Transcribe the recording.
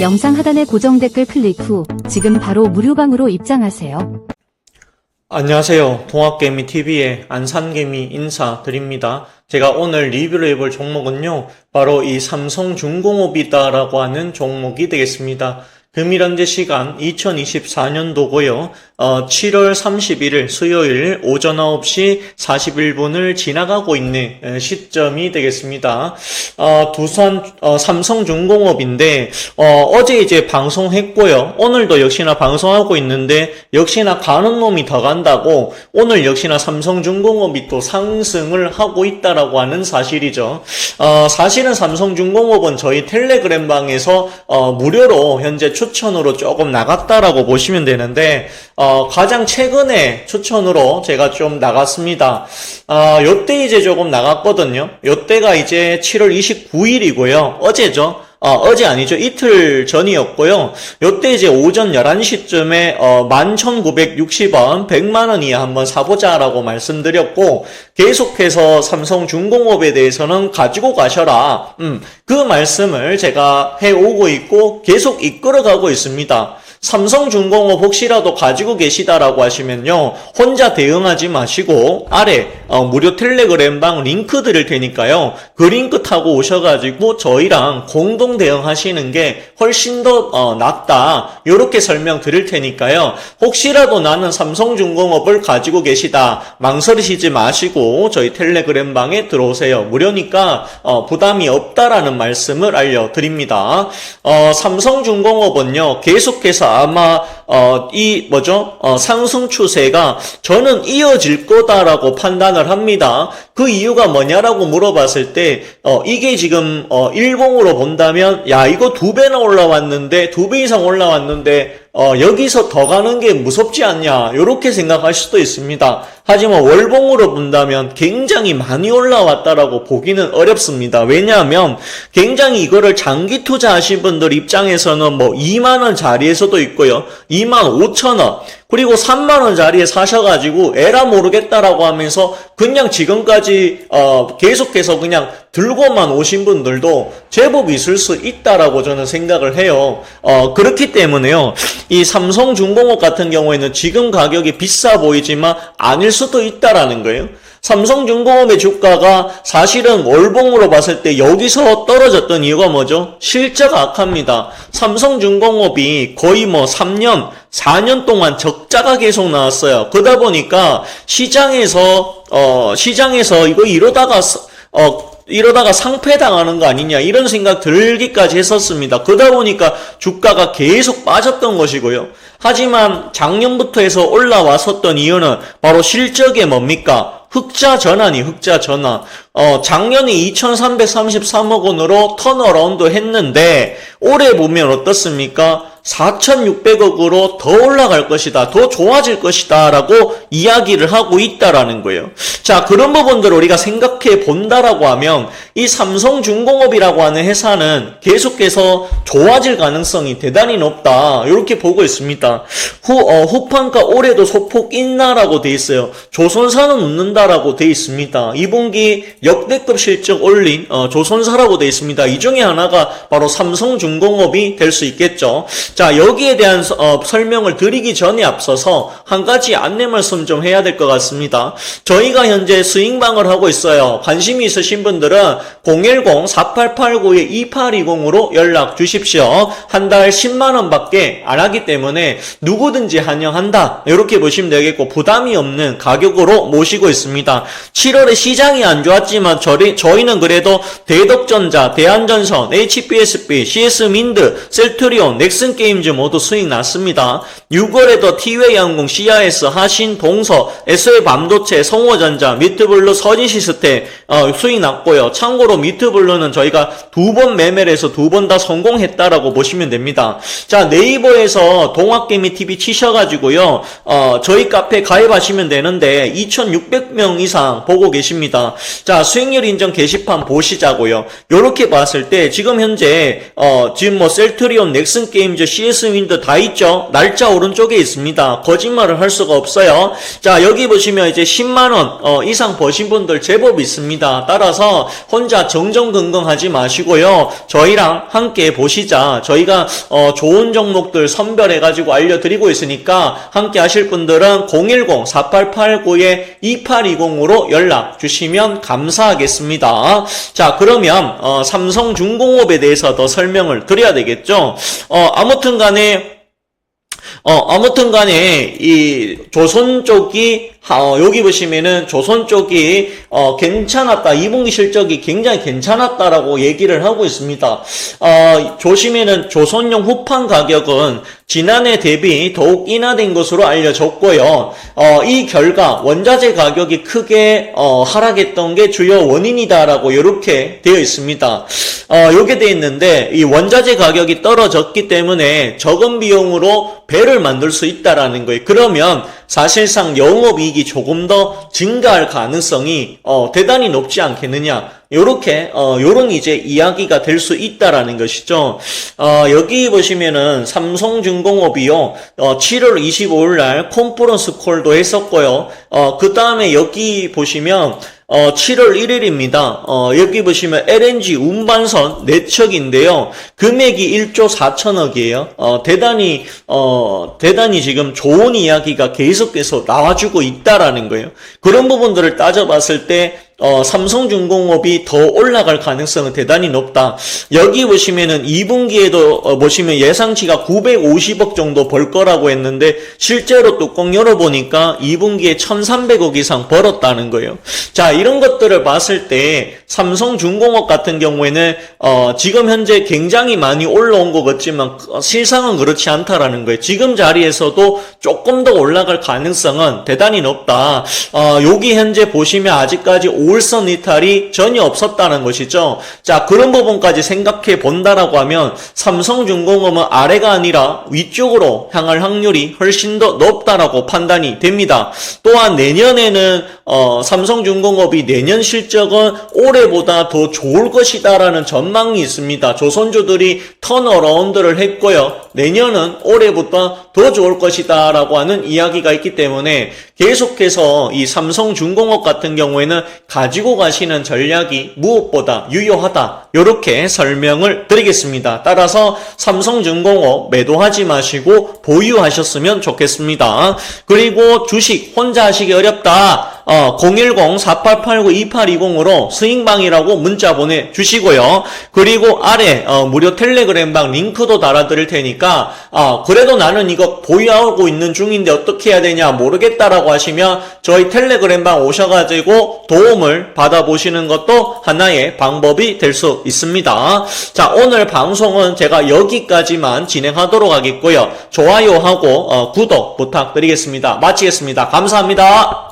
영상 하단의 고정 댓글 클릭 후 지금 바로 무료방으로 입장하세요. 안녕하세요. 동학개미TV의 안산개미 인사드립니다. 제가 오늘 리뷰를 해볼 종목은요, 바로 이 삼성중공업이다라고 하는 종목이 되겠습니다. 금일 현재 시간 2024년도고요. 어, 7월 31일 수요일 오전 9시 41분을 지나가고 있는 에, 시점이 되겠습니다. 어, 두산 어, 삼성중공업인데 어, 제 이제 방송했고요. 오늘도 역시나 방송하고 있는데 역시나 가는 놈이 더 간다고 오늘 역시나 삼성중공업이 또 상승을 하고 있다라고 하는 사실이죠. 어, 사실은 삼성중공업은 저희 텔레그램 방에서 어, 무료로 현재 추천으로 조금 나갔다라고 보시면 되는데 어, 가장 최근에 추천으로 제가 좀 나갔습니다. 아, 요때 이제 조금 나갔거든요. 요때가 이제 7월 29일이고요. 어제죠. 어, 어제 아니죠. 이틀 전이었고요. 요때 이제 오전 11시쯤에 어, 11,960원, 100만원 이하 한번 사보자라고 말씀드렸고, 계속해서 삼성중공업에 대해서는 가지고 가셔라. 음, 그 말씀을 제가 해오고 있고, 계속 이끌어가고 있습니다. 삼성중공업 혹시라도 가지고 계시다라고 하시면요. 혼자 대응하지 마시고 아래 어, 무료 텔레그램방 링크 드릴 테니까요. 그 링크 타고 오셔가지고 저희랑 공동 대응하시는 게 훨씬 더 어, 낫다. 이렇게 설명 드릴 테니까요. 혹시라도 나는 삼성중공업을 가지고 계시다. 망설이시지 마시고 저희 텔레그램방에 들어오세요. 무료니까 어, 부담이 없다라는 말씀을 알려드립니다. 어, 삼성중공업은요. 계속해서 아마 어, 이 뭐죠? 어, 상승 추세가 저는 이어질 거다라고 판단을 합니다. 그 이유가 뭐냐라고 물어봤을 때 어, 이게 지금 어, 일봉으로 본다면 야 이거 두 배나 올라왔는데 두 배 이상 올라왔는데 어, 여기서 더 가는 게 무섭지 않냐 이렇게 생각할 수도 있습니다. 하지만 월봉으로 본다면 굉장히 많이 올라왔다라고 보기는 어렵습니다. 왜냐하면 굉장히 이거를 장기 투자하신 분들 입장에서는 뭐 2만 원 자리에서도 있고요. 2만 5천 원 그리고 3만 원 자리에 사셔가지고 에라 모르겠다라고 하면서 그냥 지금까지 어, 계속해서 그냥 들고만 오신 분들도 제법 있을 수 있다라고 저는 생각을 해요. 어, 그렇기 때문에요. 이 삼성중공업 같은 경우에는 지금 가격이 비싸 보이지만 아닐 수도 있다라는 거예요. 삼성중공업의 주가가 사실은 월봉으로 봤을 때 여기서 떨어졌던 이유가 뭐죠? 실적 악합니다. 삼성중공업이 거의 뭐 3년, 4년 동안 적자가 계속 나왔어요. 그러다 보니까 시장에서, 어, 시장에서 이거 이러다가, 어, 이러다가 상패당하는 거 아니냐 이런 생각 들기까지 했었습니다. 그러다 보니까 주가가 계속 빠졌던 것이고요. 하지만 작년부터 해서 올라왔었던 이유는 바로 실적에 뭡니까? 흑자 전환이 흑자 전환. 어, 작년에 2,333억 원으로 턴어라운드 했는데 올해 보면 어떻습니까? 4,600억으로 더 올라갈 것이다. 더 좋아질 것이다. 라고 이야기를 하고 있다라는 거예요. 자, 그런 부분들을 우리가 생각 해 본다라고 하면 이 삼성중공업이라고 하는 회사는 계속해서 좋아질 가능성이 대단히 높다. 이렇게 보고 있습니다. 후, 어, 후판가 올해도 소폭 인나라고 돼 있어요. 조선사는 웃는다라고 돼 있습니다. 2분기 역대급 실적 올린 어, 조선사라고 돼 있습니다. 이 중에 하나가 바로 삼성중공업이 될 수 있겠죠. 자, 여기에 대한 어, 설명을 드리기 전에 앞서서 한 가지 안내 말씀 좀 해야 될 것 같습니다. 저희가 현재 스윙방을 하고 있어요. 관심이 있으신 분들은 010-4889-2820으로 연락 주십시오. 한 달 10만원 밖에 안 하기 때문에 누구든지 환영한다. 이렇게 보시면 되겠고, 부담이 없는 가격으로 모시고 있습니다. 7월에 시장이 안 좋았지만 저희, 저희는 그래도 대덕전자, 대한전선, HPSB, CS민드, 셀트리온, 넥슨게임즈 모두 수익 났습니다. 6월에도 티웨이 항공, CIS, 하신, 동서, SO의 반도체, 성호전자, 미트블루, 서진시스템 어, 수익 났고요. 참고로 미트블루는 저희가 두 번 매매를 해서 두 번 다 성공했다라고 보시면 됩니다. 자 네이버에서 동학개미 TV 치셔가지고요. 어, 저희 카페 가입하시면 되는데 2,600명 이상 보고 계십니다. 자 수익률 인정 게시판 보시자고요. 요렇게 봤을 때 지금 현재 어, 지금 뭐 셀트리온, 넥슨 게임즈, CS 윈드 다 있죠. 날짜 오른쪽에 있습니다. 거짓말을 할 수가 없어요. 자, 여기 보시면 이제 10만원 어, 이상 버신 분들 제법 있습니다. 따라서 혼자 정정긍긍하지 마시고요. 저희랑 함께 보시자. 저희가 어, 좋은 종목들 선별해가지고 알려드리고 있으니까 함께 하실 분들은 010-4889-2820으로 연락 주시면 감사하겠습니다. 자, 그러면 어, 삼성중공업에 대해서 더 설명을 드려야 되겠죠. 어, 아무튼 간에 어, 아무튼 간에, 이, 조선 쪽이, 어, 여기 보시면은 조선 쪽이, 어, 괜찮았다. 2분기 실적이 굉장히 괜찮았다라고 얘기를 하고 있습니다. 어, 조심에는 조선용 후판 가격은 지난해 대비 더욱 인하된 것으로 알려졌고요. 어, 이 결과 원자재 가격이 크게, 어, 하락했던 게 주요 원인이다라고 이렇게 되어 있습니다. 어, 요게 되어 있는데, 이 원자재 가격이 떨어졌기 때문에 적은 비용으로 배를 만들 수 있다라는 거예요. 그러면 사실상 영업이익이 조금 더 증가할 가능성이 어, 대단히 높지 않겠느냐. 요렇게 어 요런 이제 이야기가 될 수 있다라는 것이죠. 어 여기 보시면은 삼성중공업이요. 어 7월 25일 날 컨퍼런스 콜도 했었고요. 어 그 다음에 여기 보시면 어, 7월 1일입니다. 어, 여기 보시면 LNG 운반선 4척인데요. 금액이 1조 4천억이에요. 어, 대단히, 어, 대단히 지금 좋은 이야기가 계속해서 나와주고 있다라는 거예요. 그런 부분들을 따져봤을 때, 어, 삼성중공업이 더 올라갈 가능성은 대단히 높다. 여기 보시면은 2분기에도 어, 보시면 예상치가 950억 정도 벌 거라고 했는데 실제로 뚜껑 열어보니까 2분기에 1300억 이상 벌었다는 거예요. 자, 이런 것들을 봤을 때 삼성중공업 같은 경우에는 어, 지금 현재 굉장히 많이 올라온 것 같지만 어, 실상은 그렇지 않다라는 거예요. 지금 자리에서도 조금 더 올라갈 가능성은 대단히 높다. 어, 여기 현재 보시면 아직까지 5일선 이탈이 전혀 없었다는 것이죠. 자, 그런 부분까지 생각해 본다라고 하면 삼성중공업은 아래가 아니라 위쪽으로 향할 확률이 훨씬 더 높다라고 판단이 됩니다. 또한 내년에는 어, 삼성중공업이 내년 실적은 올해보다 더 좋을 것이다라는 전망이 있습니다. 조선주들이 턴어라운드를 했고요. 내년은 올해보다 더 좋을 것이다 라고 하는 이야기가 있기 때문에 계속해서 이 삼성중공업 같은 경우에는 가지고 가시는 전략이 무엇보다 유효하다. 이렇게 설명을 드리겠습니다. 따라서 삼성중공업 매도하지 마시고 보유하셨으면 좋겠습니다. 그리고 주식 혼자 하시기 어렵다. 어, 010-4889-2820으로 스윙방이라고 문자 보내주시고요. 그리고 아래 어, 무료 텔레그램방 링크도 달아드릴 테니까 어, 그래도 나는 이거 보유하고 있는 중인데 어떻게 해야 되냐 모르겠다라고 하시면 저희 텔레그램방 오셔가지고 도움을 받아보시는 것도 하나의 방법이 될 수 있습니다. 자 오늘 방송은 제가 여기까지만 진행하도록 하겠고요. 좋아요하고 어, 구독 부탁드리겠습니다. 마치겠습니다. 감사합니다.